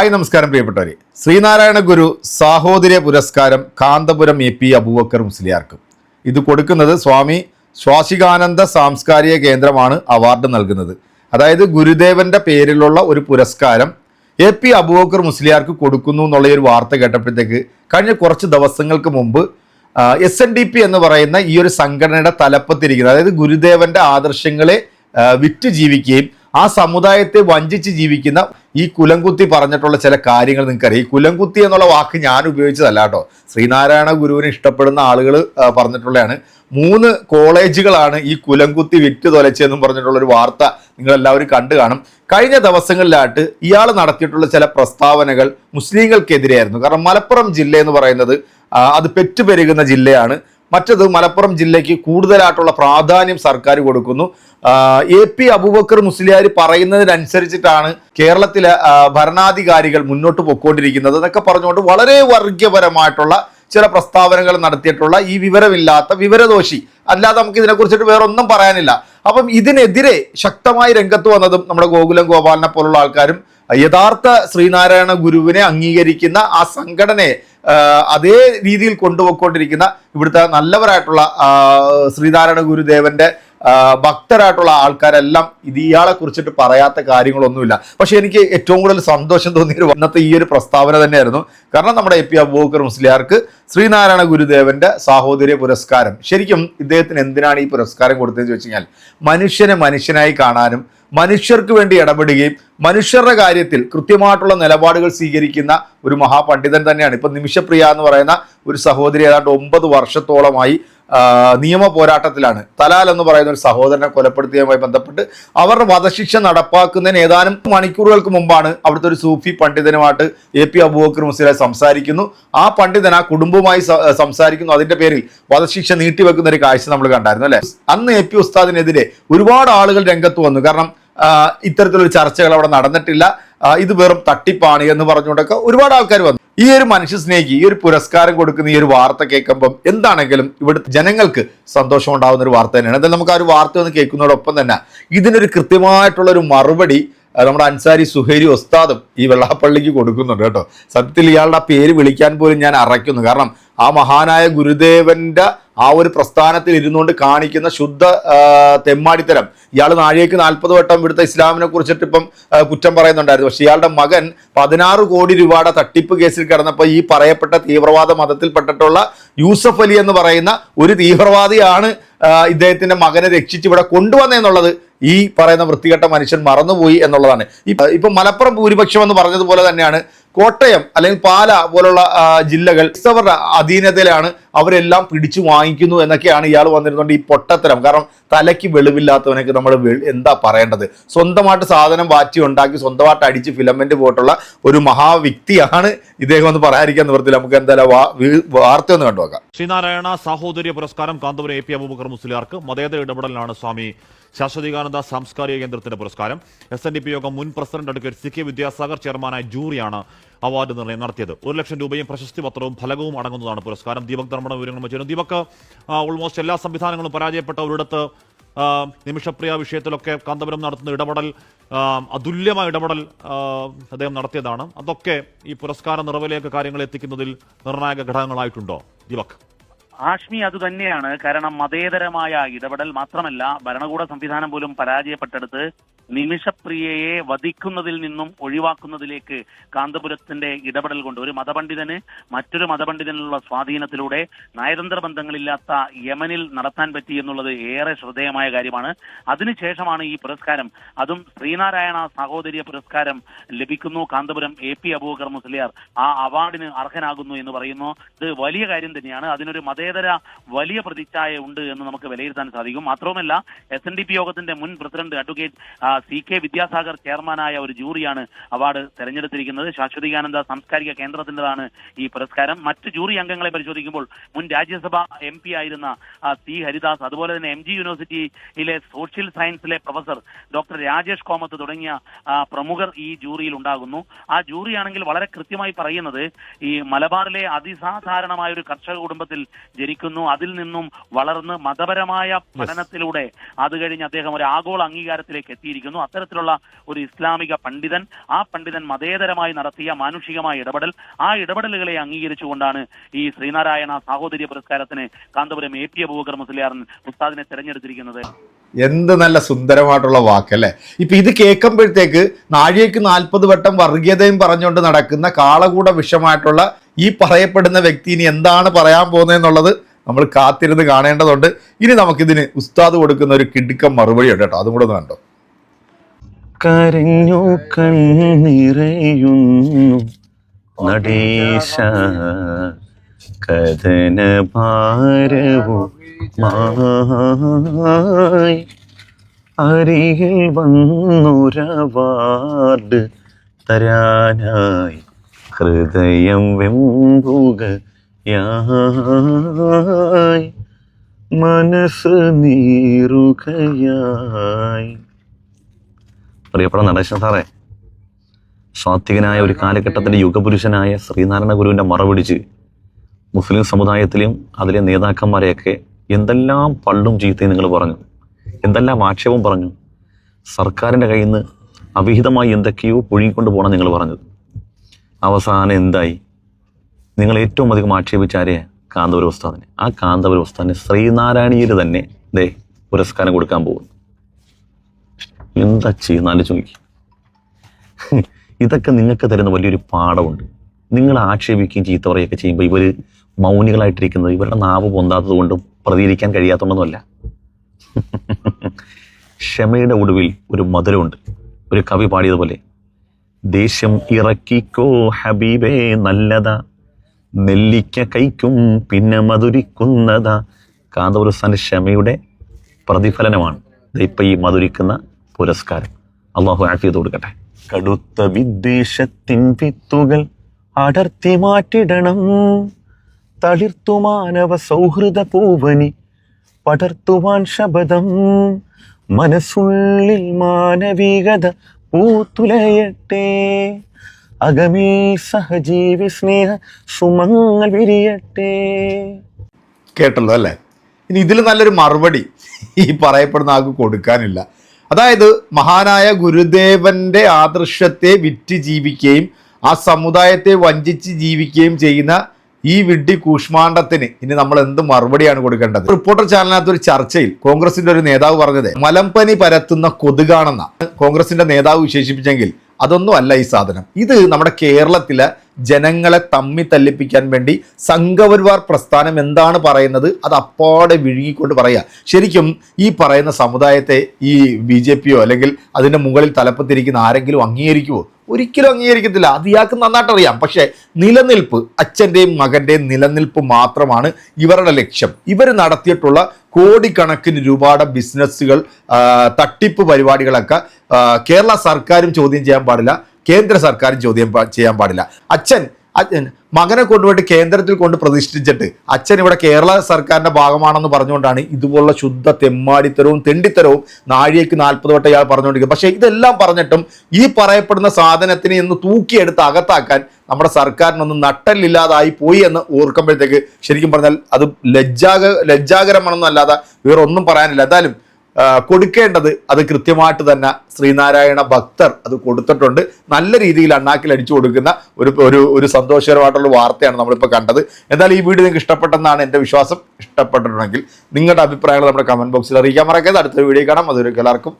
Hi നമസ്കാരം പ്രിയപ്പെട്ടവരെ. ശ്രീനാരായണ ഗുരു സാഹോദര്യ പുരസ്കാരം കാന്തപുരം എ പി അബൂബക്കർ മുസ്ലിയാർക്ക്. ഇത് കൊടുക്കുന്നത് സ്വാമി സ്വാശികാനന്ദ സാംസ്കാരിക കേന്ദ്രമാണ് അവാർഡ് നൽകുന്നത്. അതായത് ഗുരുദേവന്റെ പേരിലുള്ള ഒരു പുരസ്കാരം എ പി അബൂബക്കർ മുസ്ലിയാർക്ക് കൊടുക്കുന്നു എന്നുള്ള ഒരു വാർത്ത കേട്ടപ്പോഴത്തേക്ക് കഴിഞ്ഞ കുറച്ച് ദിവസങ്ങൾക്ക് മുമ്പ് എസ് എൻ ഡി പി എന്ന് പറയുന്ന ഈ ഒരു സംഘടനയുടെ തലപ്പത്തിരിക്കുന്നത് അതായത് ഗുരുദേവന്റെ ആദർശങ്ങളെ വിറ്റ് ജീവിക്കുകയും ആ സമുദായത്തെ വഞ്ചിച്ച് ജീവിക്കുന്ന ഈ കുലംകുത്തി പറഞ്ഞിട്ടുള്ള ചില കാര്യങ്ങൾ നിങ്ങൾക്കറിയാം. ഈ കുലംകുത്തി എന്നുള്ള വാക്ക് ഞാൻ ഉപയോഗിച്ചതല്ല കേട്ടോ. ശ്രീനാരായണ ഗുരുവിന് ഇഷ്ടപ്പെടുന്ന ആളുകൾ പറഞ്ഞിട്ടുള്ളതാണ്. മൂന്ന് കോളേജുകളാണ് ഈ കുലംകുത്തി വിറ്റ് തൊലച്ചെന്നും പറഞ്ഞിട്ടുള്ള ഒരു വാർത്ത നിങ്ങളെല്ലാവരും കണ്ടു കാണും. കഴിഞ്ഞ ദിവസങ്ങളിലായിട്ട് ഇയാൾ നടത്തിയിട്ടുള്ള ചില പ്രസ്താവനകൾ മുസ്ലിങ്ങൾക്കെതിരെയായിരുന്നു. കാരണം മലപ്പുറം ജില്ല എന്ന് പറയുന്നത് അത് പെറ്റുപെരുകുന്ന ജില്ലയാണ്. മറ്റത് മലപ്പുറം ജില്ലയ്ക്ക് കൂടുതലായിട്ടുള്ള പ്രാധാന്യം സർക്കാർ കൊടുക്കുന്നു. എ പി അബൂബക്കർ മുസ്ലിയാർ പറയുന്നതിനനുസരിച്ചിട്ടാണ് കേരളത്തിലെ ഭരണാധികാരികൾ മുന്നോട്ട് പൊയ്ക്കൊണ്ടിരിക്കുന്നത് എന്നൊക്കെ പറഞ്ഞുകൊണ്ട് വളരെ വർഗീയപരമായിട്ടുള്ള ചില പ്രസ്താവനകൾ നടത്തിയിട്ടുള്ള ഈ വിവരമില്ലാത്ത വിവരദോഷി. അല്ലാതെ നമുക്ക് ഇതിനെക്കുറിച്ചിട്ട് വേറെ ഒന്നും പറയാനില്ല. അപ്പം ഇതിനെതിരെ ശക്തമായി രംഗത്ത് വന്നതും നമ്മുടെ ഗോകുലം ഗോപാലിനെ പോലുള്ള ആൾക്കാരും യഥാർത്ഥ ശ്രീനാരായണ ഗുരുവിനെ അംഗീകരിക്കുന്ന ആ സംഘടനയെ അതേ രീതിയിൽ കൊണ്ടുപോയിക്കൊണ്ടിരിക്കുന്ന ഇവിടുത്തെ നല്ലവരായിട്ടുള്ള ശ്രീനാരായണ ഗുരുദേവന്റെ ഭക്തരായിട്ടുള്ള ആൾക്കാരെല്ലാം ഇത് ഇയാളെ കുറിച്ചിട്ട് പറയാത്ത കാര്യങ്ങളൊന്നുമില്ല. പക്ഷെ എനിക്ക് ഏറ്റവും കൂടുതൽ സന്തോഷം തോന്നിയ ഒരു ഇന്നത്തെ ഈ ഒരു പ്രസ്താവന തന്നെയായിരുന്നു. കാരണം നമ്മുടെ എ പി അബൂബക്കർ മുസ്ലിയാർക്ക് ശ്രീനാരായണ ഗുരുദേവന്റെ സാഹോദര്യ പുരസ്കാരം ശരിക്കും ഇദ്ദേഹത്തിന് എന്തിനാണ് ഈ പുരസ്കാരം കൊടുത്തതെന്ന് ചോദിച്ചു കഴിഞ്ഞാൽ മനുഷ്യനെ മനുഷ്യനായി കാണാനും മനുഷ്യർക്ക് വേണ്ടി ഇടപെടുകയും മനുഷ്യരുടെ കാര്യത്തിൽ കൃത്യമായിട്ടുള്ള നിലപാടുകൾ സ്വീകരിക്കുന്ന ഒരു മഹാപണ്ഡിതൻ തന്നെയാണ്. ഇപ്പം നിമിഷപ്രിയ എന്ന് പറയുന്ന ഒരു സഹോദരി ഏതാണ്ട് ഒമ്പത് വർഷത്തോളമായി നിയമ പോരാട്ടത്തിലാണ്. തലാൽ എന്ന് പറയുന്ന ഒരു സഹോദരനെ കൊലപ്പെടുത്തിയതുമായി ബന്ധപ്പെട്ട് അവരുടെ വധശിക്ഷ നടപ്പാക്കുന്നതിന് ഏതാനും മണിക്കൂറുകൾക്ക് മുമ്പാണ് അവിടുത്തെ ഒരു സൂഫി പണ്ഡിതനുമായിട്ട് എ പി അബൂബക്കർ മുസ്ലിം സംസാരിക്കുന്നു. ആ പണ്ഡിതൻ ആ കുടുംബവുമായി സംസാരിക്കുന്നു. അതിന്റെ പേരിൽ വധശിക്ഷ നീട്ടിവെക്കുന്ന ഒരു കാഴ്ച നമ്മൾ കണ്ടായിരുന്നു അല്ലേ? അന്ന് എ പി ഉസ്താദിനെതിരെ ഒരുപാട് ആളുകൾ രംഗത്ത് വന്നു. കാരണം ഇത്തരത്തിലൊരു ചർച്ചകൾ അവിടെ നടന്നിട്ടില്ല. ഇത് വെറും തട്ടിപ്പാണ് എന്ന് പറഞ്ഞുകൊണ്ടൊക്കെ ഒരുപാട് ആൾക്കാർ വന്നു. ഈ ഒരു മനുഷ്യ സ്നേഹി ഈ ഒരു പുരസ്കാരം കൊടുക്കുന്ന ഈ ഒരു വാർത്ത കേൾക്കുമ്പം എന്താണെങ്കിലും ഇവിടുത്തെ ജനങ്ങൾക്ക് സന്തോഷം ഉണ്ടാകുന്ന ഒരു വാർത്ത തന്നെയാണ്. എന്തായാലും നമുക്ക് ആ ഒരു വാർത്ത ഒന്ന് കേൾക്കുന്നതോടൊപ്പം തന്നെ ഇതിനൊരു കൃത്യമായിട്ടുള്ള ഒരു മറുപടി നമ്മുടെ അൻസാരി സുഹേരി ഉസ്താദും ഈ വെള്ളാപ്പള്ളിക്ക് കൊടുക്കുന്നുണ്ട് കേട്ടോ. സത്യത്തിൽ ഇയാളുടെ പേര് വിളിക്കാൻ പോലും ഞാൻ അറയ്ക്കുന്നു. കാരണം ആ മഹാനായ ഗുരുദേവന്റെ ആ ഒരു പ്രസ്ഥാനത്തിൽ ഇരുന്നുകൊണ്ട് കാണിക്കുന്ന ശുദ്ധ തെമ്മാടിത്തരം. ഇയാൾ നാഴികയ്ക്ക് നാൽപ്പത് വട്ടം ഇവിടുത്തെ ഇസ്ലാമിനെ കുറിച്ചിട്ട് ഇപ്പം കുറ്റം പറയുന്നുണ്ടായിരുന്നു. പക്ഷെ ഇയാളുടെ മകൻ പതിനാറ് കോടി രൂപയുടെ തട്ടിപ്പ് കേസിൽ കിടന്നപ്പോൾ ഈ പറയപ്പെട്ട തീവ്രവാദ മതത്തിൽപ്പെട്ടിട്ടുള്ള യൂസഫ് അലി എന്ന് പറയുന്ന ഒരു തീവ്രവാദിയാണ് ഇദ്ദേഹത്തിന്റെ മകനെ രക്ഷിച്ച് ഇവിടെ കൊണ്ടുവന്നെന്നുള്ളത് ഈ പറയുന്ന വൃത്തികെട്ട മനുഷ്യൻ മറന്നുപോയി എന്നുള്ളതാണ്. ഇപ്പൊ മലപ്പുറം ഭൂരിപക്ഷം എന്ന് പറഞ്ഞതുപോലെ തന്നെയാണ് കോട്ടയം അല്ലെങ്കിൽ പാല പോലുള്ള ജില്ലകൾ ക്രിസ്തവരുടെ അധീനതയിലാണ് അവരെല്ലാം പിടിച്ചു വാങ്ങിക്കുന്നു എന്നൊക്കെയാണ് ഇയാൾ വന്നിരുന്നുകൊണ്ട് ഈ പൊട്ടത്തരം. കാരണം തലയ്ക്ക് വെളിവില്ലാത്തവനൊക്കെ നമ്മൾ എന്താ പറയേണ്ടത്? സ്വന്തമായിട്ട് സാധനം വാറ്റി ഉണ്ടാക്കി സ്വന്തമായിട്ട് അടിച്ച് ഫിലമെന്റ് പോയിട്ടുള്ള ഒരു മഹാവ്യക്തിയാണ് ഇദ്ദേഹം ഒന്ന് പറയാതിരിക്കാൻ നിവൃത്തി നമുക്ക് എന്തായാലും വാർത്ത ഒന്ന് കണ്ടു നോക്കാം ശ്രീനാരായണ സാഹോദര്യ പുരസ്കാരം കാന്തപുരം എ പി അബൂബക്കർ മുസ്ലിയാർക്ക് മതേതര ഇടപെടലാണ് സ്വാമി ശാശ്വതികാനന്ദ സാംസ്കാരിക കേന്ദ്രത്തിന്റെ പുരസ്കാരം. എസ് എൻ ഡി പി യോഗം മുൻ president advocate C K Vidyasagar ചെയർമാനായ ജൂറിയാണ് അവാർഡ് നിർണയം നടത്തിയത്. ഒരു ലക്ഷം രൂപയും പ്രശസ്തി പത്രവും ഫലകവും അടങ്ങുന്നതാണ് പുരസ്കാരം. ദീപക് ധർമ്മട വിവരങ്ങൾ വെച്ചിരുന്നു. ദീപക് ഓൾമോസ്റ്റ് എല്ലാ സംവിധാനങ്ങളും പരാജയപ്പെട്ട ഒരിടത്ത് നിമിഷപ്രിയ വിഷയത്തിലൊക്കെ കാന്തപുരം നടത്തുന്ന ഇടപെടൽ അതുല്യമായ ഇടപെടൽ അദ്ദേഹം നടത്തിയതാണ്. അതൊക്കെ ഈ പുരസ്കാര നിറവിലേക്ക് കാര്യങ്ങൾ എത്തിക്കുന്നതിൽ നിർണായക ഘടകങ്ങളായിട്ടുണ്ടോ? ദീപക്. ആഷ്മി അത് തന്നെയാണ്. കാരണം മതേതരമായ ഇടപെടൽ മാത്രമല്ല ഭരണകൂട സംവിധാനം പോലും പരാജയപ്പെട്ടെടുത്ത് നിമിഷപ്രിയയെ വധിക്കുന്നതിൽ നിന്നും ഒഴിവാക്കുന്നതിലേക്ക് കാന്തപുരത്തിന്റെ ഇടപെടൽ കൊണ്ട് ഒരു മതപണ്ഡിതന് മറ്റൊരു മതപണ്ഡിതനുള്ള സ്വാധീനത്തിലൂടെ നയതന്ത്ര ബന്ധങ്ങളില്ലാത്ത യമനിൽ നടത്താൻ പറ്റി എന്നുള്ളത് ഏറെ ശ്രദ്ധേയമായ കാര്യമാണ്. അതിനുശേഷമാണ് ഈ പുരസ്കാരം. അതും ശ്രീനാരായണ സഹോദരിയ പുരസ്കാരം ലഭിക്കുന്നു. കാന്തപുരം എ പി അബൂബക്കർ മുസ്ലിയാർ ആ അവാർഡിന് അർഹനാകുന്നു എന്ന് പറയുന്നു. ഇത് വലിയ കാര്യം തന്നെയാണ്. അതിനൊരു മതേതര വലിയ പ്രതിച്ഛായ ഉണ്ട് എന്ന് നമുക്ക് വിലയിരുത്താൻ സാധിക്കും. മാത്രവുമല്ല എസ് എൻ ഡി പി യോഗത്തിന്റെ മുൻ president advocate C K Vidyasagar ചെയർമാനായ ഒരു ജൂറിയാണ് അവാർഡ് തെരഞ്ഞെടുത്തിരിക്കുന്നത്. ശാശ്വതികാനന്ദ സാംസ്കാരിക കേന്ദ്രത്തിന്റെതാണ് ഈ പുരസ്കാരം. മറ്റ് ജൂറി അംഗങ്ങളെ പരിശോധിക്കുമ്പോൾ മുൻ രാജ്യസഭ എം പി ആയിരുന്ന സി ഹരിദാസ് അതുപോലെ തന്നെ എം ജി യൂണിവേഴ്സിറ്റിയിലെ സോഷ്യൽ സയൻസിലെ പ്രൊഫസർ ഡോക്ടർ രാജേഷ് കോമത്ത് തുടങ്ങിയ പ്രമുഖർ ഈ ജൂറിയിൽ ഉണ്ടാകുന്നു. ആ ജൂറിയാണെങ്കിൽ വളരെ കൃത്യമായി പറയുന്നത് ഈ മലബാറിലെ അതിസാധാരണമായ ഒരു കർഷക കുടുംബത്തിൽ ജനിക്കുന്നു. അതിൽ നിന്നും വളർന്ന് മതപരമായ പഠനത്തിലൂടെ അത് കഴിഞ്ഞ് അദ്ദേഹം ഒരു ആഗോള അംഗീകാരത്തിലേക്ക് എത്തിയിരിക്കുന്നു. അത്തരത്തിലുള്ള ഒരു ഇസ്ലാമിക പണ്ഡിതൻ ആ പണ്ഡിതൻ മതേതരമായി നടത്തിയ മാനുഷികമായ ഇടപെടൽ ആ ഇടപെടലുകളെ അംഗീകരിച്ചുകൊണ്ടാണ് ഈ ശ്രീനാരായണ സാഹോദര്യ പുരസ്കാരത്തിന് കാന്തപുരം എ പി അബൂബക്കർ മുസ്ലിയാറൻ ഉസ്താദിനെ തെരഞ്ഞെടുത്തിരിക്കുന്നത്. എന്ത് നല്ല സുന്ദരമായിട്ടുള്ള വാക്കല്ലേ? ഇപ്പൊ ഇത് കേൾക്കുമ്പോഴത്തേക്ക് നാഴികയ്ക്ക് നാൽപ്പത് വട്ടം വർഗീയതയും പറഞ്ഞുകൊണ്ട് നടക്കുന്ന കാളകൂട വിഷമായിട്ടുള്ള ഈ പറയപ്പെടുന്ന വ്യക്തി ഇനി എന്താണ് പറയാൻ പോകുന്നതെന്നുള്ളത് നമ്മൾ കാത്തിരുന്ന് കാണേണ്ടതുണ്ട്. ഇനി നമുക്കിതിന് ഉസ്താദ് കൊടുക്കുന്ന ഒരു കിടുക്കം മറുപടി ഉണ്ട് കേട്ടോ. അതും കൂടെ ഒന്ന് കണ്ടോ? കരഞ്ഞു കണ്ണിറയുന്നു നടേശ കഥന ഭാരവും മായി. അരികിൽ വന്നൊരവാർഡ് തരാനായി ഹൃദയം വെമ്പുകയായി മനസ്സ് നീറുകയായി. പ്രിയപ്പെട്ട നടേശൻ സാറേ. സ്വാത്വികനായ ഒരു കാലഘട്ടത്തിന്റെ യുഗപുരുഷനായ ശ്രീനാരായണ ഗുരുവിന്റെ മറപിടിച്ച് മുസ്ലിം സമുദായത്തിലെയും അതിലെ നേതാക്കന്മാരെയൊക്കെ എന്തെല്ലാം പള്ളും ചീത്തയും നിങ്ങൾ പറഞ്ഞു. എന്തെല്ലാം ആക്ഷേപം പറഞ്ഞു. സർക്കാരിന്റെ കയ്യിൽ നിന്ന് അവിഹിതമായി എന്തൊക്കെയോ പുഴുങ്ങിക്കൊണ്ട് പോകണം നിങ്ങൾ പറഞ്ഞത്. അവസാനം എന്തായി? നിങ്ങൾ ഏറ്റവും അധികം ആക്ഷേപിച്ച ആരെയാണ് കാന്തപുര ഉസ്താദിനെ. ആ കാന്തപുര ഉസ്താദിന് ശ്രീനാരായണീയർ തന്നെ ദേ പുരസ്കാരം കൊടുക്കാൻ പോകുന്നു. എന്താ ചെയ്യുന്ന? ആലോചിച്ച് നോക്കി. ഇതൊക്കെ നിങ്ങൾക്ക് തരുന്ന വലിയൊരു പാഠമുണ്ട്. നിങ്ങൾ ആക്ഷേപിക്കുകയും ചീത്ത പറയുകയൊക്കെ ചെയ്യുമ്പോൾ ഇവർ മൗനികളായിട്ടിരിക്കുന്നത് ഇവരുടെ നാവ് പൊന്താത്തത് കൊണ്ടും പ്രതികരിക്കാൻ കഴിയാത്തതുകൊണ്ടൊന്നുമല്ല. ക്ഷമയുടെ ഒടുവിൽ ഒരു മധുരമുണ്ട്. ഒരു കവി പാടിയതുപോലെ ദേഷ്യം ഇറക്കിക്കോ ഹബീബേ നല്ലത. നെല്ലിക്ക കൈക്കും പിന്നെ മധുരിക്കുന്നതാ. കാന്തപുരസ്ഥാന്റെ ക്ഷമയുടെ പ്രതിഫലനമാണ്. ഇപ്പം ഈ മധുരിക്കുന്ന പുരസ്കാരം. അള്ളാഹു ആഫിയത് കൊടുക്കട്ടെ. കടുത്ത വിദ്വേഷത്തിൻ വിത്തുകൾ അടർത്തി മാറ്റിടണം. തളിർത്തു മാനവ സൗഹൃദ പൂവനി പടർത്തുവാൻ ശബദം മനസ്സുള്ളിൽ മാനവികത പൂത്തുലയട്ടെ. അകമേ സഹജീവി സ്നേഹ സുമങ്ങൾ വിരിയട്ടെ. കേട്ടല്ലോ അല്ലേ? ഇനി ഇതിൽ നല്ലൊരു മറുപടി ഈ പറയപ്പെടുന്ന ആൾക്ക് കൊടുക്കാനില്ല. അതായത് മഹാനായ ഗുരുദേവന്റെ ആദർശത്തെ വിറ്റ് ജീവിക്കുകയും ആ സമുദായത്തെ വഞ്ചിച്ച് ജീവിക്കുകയും ചെയ്യുന്ന ഈ വിഡ്ഢി കൂഷ്മാണ്ഡത്തിന് ഇനി നമ്മൾ എന്ത് മറുപടിയാണ് കൊടുക്കേണ്ടത്? റിപ്പോർട്ടർ ചാനലിനകത്ത് ഒരു ചർച്ചയിൽ കോൺഗ്രസിന്റെ ഒരു നേതാവ് പറഞ്ഞത് മലമ്പനി പരത്തുന്ന കൊതുകാണെന്ന കോൺഗ്രസിന്റെ നേതാവ് വിശേഷിപ്പിച്ചെങ്കിൽ അതൊന്നും അല്ല ഈ സാധനം. ഇത് നമ്മുടെ കേരളത്തിലെ ജനങ്ങളെ തമ്മി തല്ലിപ്പിക്കാൻ വേണ്ടി സംഘപരിവാർ പ്രസ്ഥാനം എന്താണ് പറയുന്നത് അത് അപ്പാടെ വിഴുങ്ങിക്കൊണ്ട് പറയുക. ശരിക്കും ഈ പറയുന്ന സമുദായത്തെ ഈ ബി ജെ പിയോ അല്ലെങ്കിൽ അതിന്റെ മുകളിൽ തലപ്പത്തിരിക്കുന്ന ആരെങ്കിലും അംഗീകരിക്കുമോ ഒരിക്കലും അംഗീകരിക്കത്തില്ല. അത് ഇയാൾക്ക് നന്നായിട്ട് അറിയാം. പക്ഷേ നിലനിൽപ്പ് അച്ഛന്റെയും മകന്റെയും നിലനിൽപ്പ് മാത്രമാണ് ഇവരുടെ ലക്ഷ്യം. ഇവർ നടത്തിയിട്ടുള്ള കോടിക്കണക്കിന് രൂപയുടെ ബിസിനസ്സുകൾ തട്ടിപ്പ് പരിപാടികളൊക്കെ കേരള സർക്കാരും ചോദ്യം ചെയ്യാൻ പാടില്ല കേന്ദ്ര സർക്കാരും ചോദ്യം ചെയ്യാൻ പാടില്ല. അച്ഛൻ മകനെ കൊണ്ടുപോയിട്ട് കേന്ദ്രത്തിൽ കൊണ്ട് പ്രതിഷ്ഠിച്ചിട്ട് അച്ഛൻ ഇവിടെ കേരള സർക്കാരിന്റെ ഭാഗമാണെന്ന് പറഞ്ഞുകൊണ്ടാണ് ഇതുപോലുള്ള ശുദ്ധ തെമ്മാടിത്തരവും തെണ്ടിത്തരവും നാഴികയ്ക്ക് നാൽപ്പത് വട്ടം ഇയാൾ പറഞ്ഞുകൊണ്ടിരിക്കുന്നത്. പക്ഷേ ഇതെല്ലാം പറഞ്ഞിട്ടും ഈ പറയപ്പെടുന്ന സാധനത്തിനെ ഒന്ന് തൂക്കിയെടുത്ത് അകത്താക്കാൻ നമ്മുടെ സർക്കാരിനൊന്നും നട്ടല്ലില്ലാതായി പോയി എന്ന് ഓർക്കുമ്പോഴത്തേക്ക് ശരിക്കും പറഞ്ഞാൽ അത് ലജ്ജാക ലജ്ജാകരമാണെന്നല്ലാതെ വേറെ ഒന്നും പറയാനില്ല. എന്തായാലും കൊടുക്കേണ്ടത് അത് കൃത്യമായിട്ട് തന്നെ ശ്രീനാരായണ ഭക്തർ അത് കൊടുത്തിട്ടുണ്ട്. നല്ല രീതിയിൽ അണ്ണാക്കിൽ അടിച്ചു കൊടുക്കുന്ന ഒരു ഒരു ഒരു സന്തോഷകരമായിട്ടുള്ള വാർത്തയാണ് നമ്മളിപ്പോൾ കണ്ടത്. എന്തായാലും ഈ വീഡിയോ നിങ്ങൾക്ക് ഇഷ്ടപ്പെട്ടെന്നാണ് എന്റെ വിശ്വാസം. ഇഷ്ടപ്പെട്ടിട്ടുണ്ടെങ്കിൽ നിങ്ങളുടെ അഭിപ്രായങ്ങൾ നമ്മുടെ കമന്റ് ബോക്സിൽ അറിയിക്കാൻ മറക്കരുത്. അടുത്ത വീഡിയോ കാണാം. അതൊരു എല്ലാവർക്കും